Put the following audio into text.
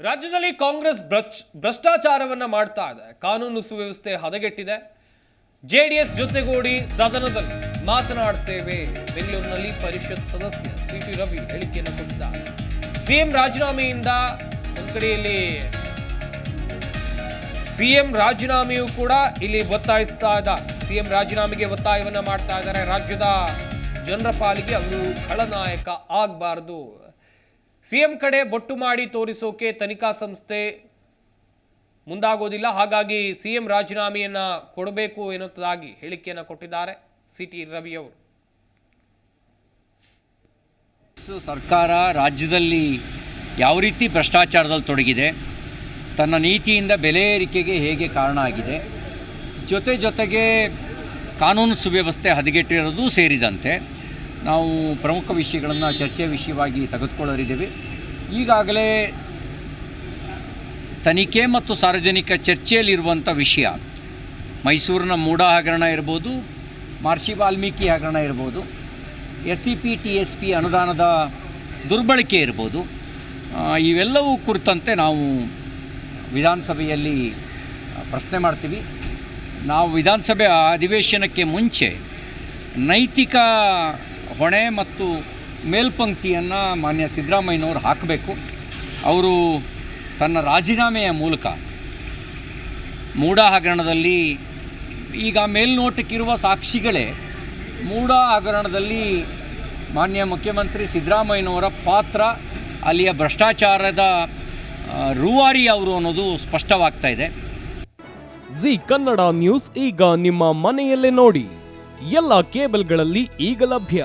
ರಾಜ್ಯದಲ್ಲಿ ಕಾಂಗ್ರೆಸ್ ಭ್ರಚ್- ಭ್ರಷ್ಟಾಚಾರವನ್ನ ಮಾಡ್ತಾ ಇದೆ. ಕಾನೂನು ಸುವ್ಯವಸ್ಥೆ ಹದಗೆಟ್ಟಿದೆ. ಜೆ ಡಿ ಎಸ್ ಜೊತೆಗೂಡಿ ಸದನದಲ್ಲಿ ಮಾತನಾಡ್ತೇವೆ. ಬೆಂಗಳೂರಿನಲ್ಲಿ ಪರಿಷತ್ ಸದಸ್ಯ ಸಿ ಟಿ ರವಿ ಹೇಳಿಕೆಯನ್ನು ಕೊಟ್ಟಿದ್ದಾರೆ. ಸಿಎಂ ರಾಜೀನಾಮೆಯಿಂದ ಒಂದು ಕಡೆಯಲ್ಲಿ ಸಿಎಂ ರಾಜೀನಾಮೆಯು ಕೂಡ ಇಲ್ಲಿ ಒತ್ತಾಯಿಸ್ತಾ ಇದ್ದಾರೆ. ಸಿಎಂ ರಾಜೀನಾಮೆಗೆ ಒತ್ತಾಯವನ್ನ ಮಾಡ್ತಾ ಇದ್ದಾರೆ. ರಾಜ್ಯದ ಜನರ ಪಾಲಿಗೆ ಅವರು ಖಳನಾಯಕ ಆಗಬಾರದು. ಸಿಎಂ ಕಡೆ ಬೊಟ್ಟು ಮಾಡಿ ತೋರಿಸೋಕೆ ತನಿಖಾ ಸಂಸ್ಥೆ ಮುಂದಾಗೋದಿಲ್ಲ. ಹಾಗಾಗಿ ಸಿಎಂ ರಾಜೀನಾಮೆಯನ್ನು ಕೊಡಬೇಕು ಎನ್ನುವುದಾಗಿ ಹೇಳಿಕೆಯನ್ನು ಕೊಟ್ಟಿದ್ದಾರೆ ಸಿಟಿ ರವಿ ಅವರು. ಕಾಂಗ್ರೆಸ್ ಸರ್ಕಾರ ರಾಜ್ಯದಲ್ಲಿ ಯಾವ ರೀತಿ ಭ್ರಷ್ಟಾಚಾರದಲ್ಲಿ ತೊಡಗಿದೆ, ತನ್ನ ನೀತಿಯಿಂದ ಬೆಲೆ ಏರಿಕೆಗೆ ಹೇಗೆ ಕಾರಣ ಆಗಿದೆ, ಜೊತೆ ಜೊತೆಗೆ ಕಾನೂನು ಸುವ್ಯವಸ್ಥೆ ಹದಗೆಟ್ಟಿರೋದು ಸೇರಿದಂತೆ ನಾವು ಪ್ರಮುಖ ವಿಷಯಗಳನ್ನು ಚರ್ಚೆ ವಿಷಯವಾಗಿ ತೆಗೆದುಕೊಳ್ಳಲಿದ್ದೇವೆ. ಈಗಾಗಲೇ ತನಿಖೆ ಮತ್ತು ಸಾರ್ವಜನಿಕ ಚರ್ಚೆಯಲ್ಲಿರುವಂಥ ವಿಷಯ, ಮೈಸೂರಿನ ಮೂಡ ಹಗರಣ ಇರ್ಬೋದು, ಮಹರ್ಷಿ ವಾಲ್ಮೀಕಿ ಹಗರಣ ಇರ್ಬೋದು S C P T S P ಅನುದಾನದ ದುರ್ಬಳಕೆ ಇರ್ಬೋದು ಇವೆಲ್ಲವೂ ಕುರಿತಂತೆ ನಾವು ವಿಧಾನಸಭೆಯಲ್ಲಿ ಪ್ರಶ್ನೆ ಮಾಡ್ತೀವಿ. ನಾವು ವಿಧಾನಸಭೆ ಅಧಿವೇಶನಕ್ಕೆ ಮುಂಚೆ ನೈತಿಕ ಹೊಣೆ ಮತ್ತು ಮೇಲ್ಪಂಕ್ತಿಯನ್ನು ಮಾನ್ಯ ಸಿದ್ದರಾಮಯ್ಯನವರು ಹಾಕಬೇಕು. ಅವರು ತನ್ನ ರಾಜೀನಾಮೆಯ ಮೂಲಕ ಮೂಡ ಹಗರಣದಲ್ಲಿ ಈಗ ಮೇಲ್ನೋಟಕ್ಕಿರುವ ಸಾಕ್ಷಿಗಳೇ ಮೂಡ ಹಗರಣದಲ್ಲಿ ಮಾನ್ಯ ಮುಖ್ಯಮಂತ್ರಿ ಸಿದ್ದರಾಮಯ್ಯನವರ ಪಾತ್ರ, ಅಲ್ಲಿಯ ಭ್ರಷ್ಟಾಚಾರದ ರೂವಾರಿ ಅವರು ಅನ್ನೋದು ಸ್ಪಷ್ಟವಾಗ್ತಾ ಇದೆ. ಜಿ ಕನ್ನಡ ನ್ಯೂಸ್ ಈಗ ನಿಮ್ಮ ಮನೆಯಲ್ಲೇ ನೋಡಿ. ಎಲ್ಲ ಕೇಬಲ್ಗಳಲ್ಲಿ ಈಗ ಲಭ್ಯ.